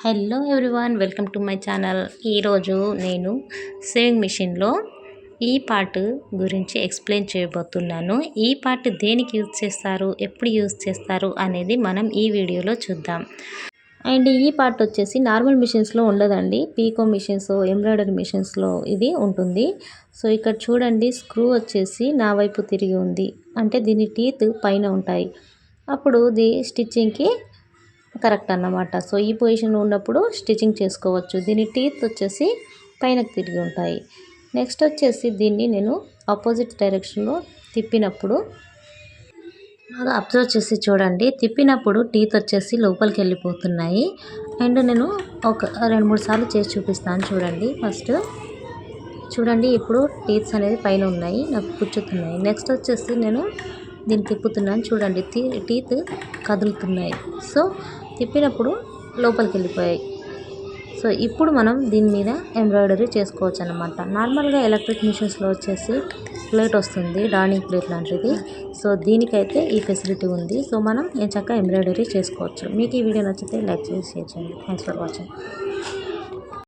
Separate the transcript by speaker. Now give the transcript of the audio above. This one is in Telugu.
Speaker 1: Hello everyone welcome to my channel. ఈరోజు నేను సేవింగ్ మిషన్లో ఈ పార్ట్ గురించి ఎక్స్ప్లెయిన్ చేయబోతున్నాను. ఈ పార్ట్ దేనికి యూజ్ చేస్తారు ఎప్పుడు యూజ్ చేస్తారు అనేది మనం ఈ వీడియోలో చూద్దాం. అండ్ ఈ పార్ట్ వచ్చేసి నార్మల్ మిషన్స్లో ఉండదండి. పీకో మిషన్స్ ఎంబ్రాయిడరీ మిషన్స్లో ఇది ఉంటుంది. సో ఇక్కడ చూడండి స్క్రూ వచ్చేసి నా వైపు తిరిగి ఉంది. అంటే దీని టీత్ పైన ఉంటాయి. అప్పుడు ఇది స్టిచ్చింగ్కి కరెక్ట్ అన్నమాట. సో ఈ పొజిషన్లో ఉన్నప్పుడు స్టిచ్చింగ్ చేసుకోవచ్చు. దీని టీత్ వచ్చేసి పైనకు తిరిగి ఉంటాయి. నెక్స్ట్ వచ్చేసి దీన్ని నేను ఆపోజిట్ డైరెక్షన్లో తిప్పినప్పుడు బాగా అబ్జర్వ్ చేసి చూడండి. తిప్పినప్పుడు టీత్ వచ్చేసి లోపలికి వెళ్ళిపోతున్నాయి. అండ్ నేను ఒక రెండు మూడు సార్లు చేసి చూపిస్తాను చూడండి. ఫస్ట్ చూడండి ఇప్పుడు టీత్స్ అనేది పైన ఉన్నాయి. నాకు కూర్చుతున్నాయి నెక్స్ట్ వచ్చేసి నేను దీన్ని తిప్పుతున్నాను చూడండి. టీత్ కదులుతున్నాయి. సో తిప్పినప్పుడు లోపలికి వెళ్ళిపోయాయి సో ఇప్పుడు మనం దీని మీద ఎంబ్రాయిడరీ చేసుకోవచ్చు అనమాట నార్మల్గా ఎలక్ట్రిక్ మిషన్స్లో వచ్చేసి ప్లేట్ వస్తుంది డార్నింగ్ ప్లేట్ లాంటిది. సో దీనికైతే ఈ ఫెసిలిటీ ఉంది. సో మనం చక్కగా ఎంబ్రాయిడరీ చేసుకోవచ్చు. మీకు ఈ వీడియో నచ్చితే లైక్ చేసి షేర్ చేయండి. Thanks for watching.